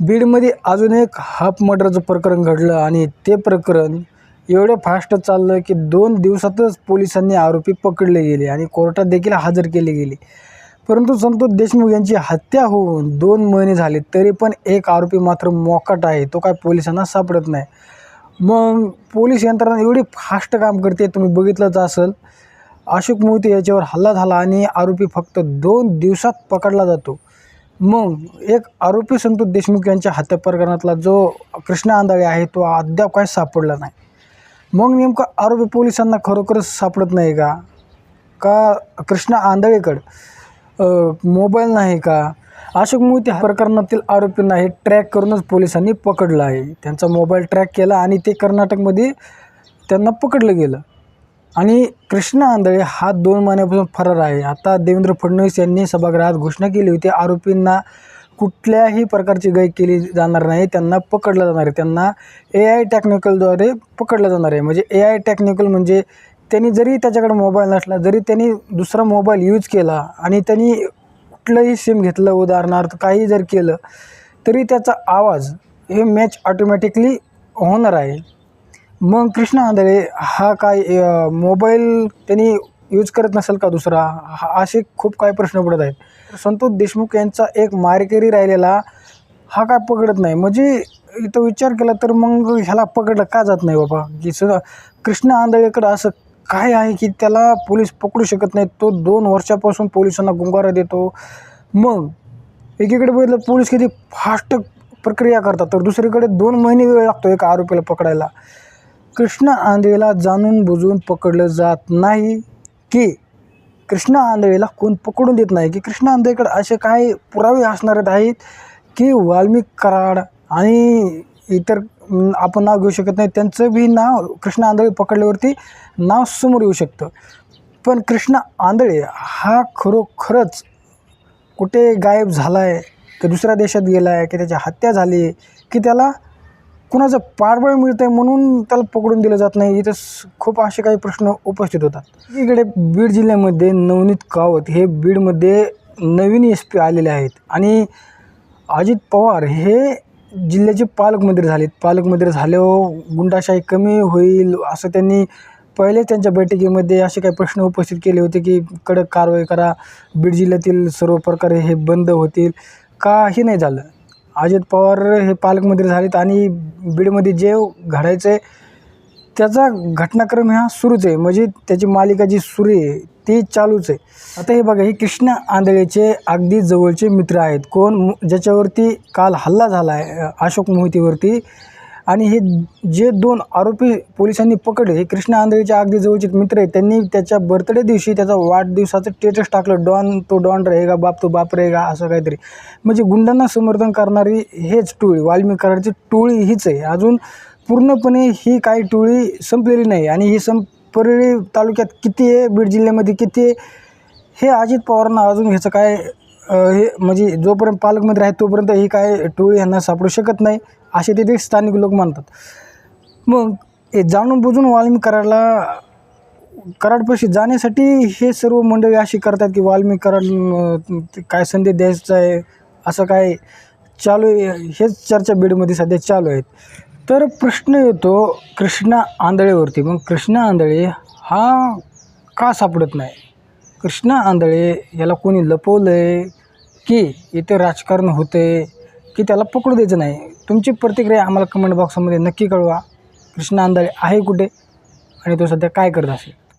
बीडमध्ये अजून एक हाफ मर्डरचं प्रकरण घडलं आणि ते प्रकरण एवढं फास्ट चाललं की दोन दिवसातच पोलिसांनी आरोपी पकडले गेले आणि कोर्टात देखील हजर केले गेले. परंतु संतोष देशमुख यांची हत्या होऊन दोन महिने झाले तरी पण एक आरोपी मात्र मोकाट आहे तो काय पोलिसांना सापडत नाही. मग पोलीस यंत्रणा एवढी फास्ट काम करते तुम्ही बघितलंच असेल. अशोक मोहिते याच्यावर हल्ला झाला आणि आरोपी फक्त दोन दिवसात पकडला जातो. मग एक आरोपी संतोष देशमुख यांच्या हत्या प्रकरणातला जो कृष्णा आंधळे आहे तो अद्याप काय सापडला नाही. मग नेमकं आरोपी पोलिसांना खरोखरच सापडत नाही का? का कृष्णा आंधळेकडं मोबाईल नाही का? अशोक मोहिते ह्या प्रकरणातील आरोपींना हे ट्रॅक करूनच पोलिसांनी पकडलं आहे. त्यांचा मोबाईल ट्रॅक केला आणि ते कर्नाटकमध्ये त्यांना पकडलं गेलं. आणि कृष्णा आंधळे हा दोन महिन्यापासून फरार आहे. आता देवेंद्र फडणवीस यांनी सभागृहात घोषणा केली होती आरोपींना कुठल्याही प्रकारची गाय केली जाणार नाही त्यांना पकडलं जाणार आहे. त्यांना ए आय टेक्निकलद्वारे पकडलं जाणार आहे. म्हणजे ए आय टेक्निकल म्हणजे त्यांनी जरी त्याच्याकडे मोबाईल नसला जरी त्यांनी दुसरा मोबाईल यूज केला आणि त्यांनी कुठलंही सिम घेतलं उदाहरणार्थ काही जर केलं तरी त्याचा आवाज हे मॅच ऑटोमॅटिकली होणार आहे. मग कृष्णा आंधळे हा काय मोबाईल त्यांनी यूज करत नसेल का दुसरा? हा असे खूप काही प्रश्न पडत आहेत. संतोष देशमुख यांचा एक मारेकरी राहिलेला हा काय पकडत नाही. म्हणजे इथं विचार केला तर मग ह्याला पकडलं का जात नाही बाबा? की स कृष्णा आंधळेकडं असं काय आहे की त्याला पोलीस पकडू शकत नाही तो दोन वर्षापासून पोलिसांना गुंगारा देतो. मग एकीकडे बघितलं पोलीस किती फास्ट प्रक्रिया करतात तर दुसरीकडे दोन महिने वेळ लागतो एका आरोपीला पकडायला. कृष्ण आंधळेला जाणून बुजून पकडलं जात नाही की कृष्णा आंधळेला कोण पकडून देत नाही की कृष्ण आंधळेकडे असे काही पुरावे असणार आहेत की वाल्मिक कराड आणि इतर आपण नाव घेऊ शकत नाही. त्यांचं बी नाव कृष्ण आंधळे पकडल्यावरती नाव समोर येऊ शकतं. पण कृष्ण आंधळे हा खरोखरच कुठे गायब झाला आहे की दुसऱ्या देशात गेला आहे की त्याची हत्या झाली आहे की त्याला कुणाचं पाठबळ मिळतं आहे म्हणून त्याला पकडून दिलं जात नाही. इथं खूप असे काही प्रश्न उपस्थित होतात. इकडे बीड जिल्ह्यामध्ये नवनीत कावत हे बीडमध्ये नवीन एस पी आलेले आहेत. आणि अजित पवार हे जिल्ह्याचे पालकमंत्री झालेत. पालकमंत्री झाल्यावर गुंडाशाही कमी होईल असं त्यांनी पहिले त्यांच्या बैठकीमध्ये असे काही प्रश्न उपस्थित केले होते की कडक कारवाई करा बीड जिल्ह्यातील सर्व प्रकारे हे बंद होतील. का हे नाही झालं. अजित पवार हे पालकमंत्री झालेत आणि बीडमध्ये जे घडायचं आहे त्याचा घटनाक्रम हा सुरूच आहे. म्हणजे त्याची मालिका जी सुरू आहे ती चालूच आहे. आता हे बघा हे कृष्णा आंधळेचे अगदी जवळचे मित्र आहेत. कोण? ज्याच्यावरती काल हल्ला झाला आहे अशोक मोहितीवरती. आणि हे जे दोन आरोपी पोलिसांनी पकडले हे कृष्णा आंधळेच्या अगदी जवळचे मित्र आहेत त्यांनी त्याच्या बर्थडे दिवशी त्याचा वाढदिवसाचं स्टेटस टाकलं डॉन तो डॉन रहेगा बाप तो बाप रहेगा असं काहीतरी. म्हणजे गुंडांना समर्थन करणारी हेच टोळी वाल्मिकाराची टोळी हीच आहे. अजून पूर्णपणे ही काही टोळी संपलेली नाही आणि ही सं परळी तालुक्यात किती आहे बीड जिल्ह्यामध्ये किती आहे हे अजित पवारांना अजून ह्याचं काय हे म्हणजे जोपर्यंत पालकमंत्री आहेत तोपर्यंत ही काय टोळी यांना सापडू शकत नाही असे तिथे स्थानिक लोक मानतात मग हे जाणून बुजून वाल्मिक कराडला कराडपाशी जाण्यासाठी हे सर्व मंडळी अशी करतात की वाल्मिक कराड काय संदेश द्यायचा आहे असं काय चालू आहे हेच चर्चा बीडमध्ये सध्या चालू आहेत. तर प्रश्न येतो कृष्णा आंधळेवरती. मग कृष्णा आंधळे हा का सापडत नाही? कृष्णा आंधळे याला कोणी लपवलं आहे की इथे राजकारण होते की त्याला पकडू द्यायचं नाही. तुमची प्रतिक्रिया आम्हाला कमेंट बॉक्समध्ये नक्की कळवा. कृष्णा आंधळे आहे कुठे? आणि तो सध्या काय करत असेल?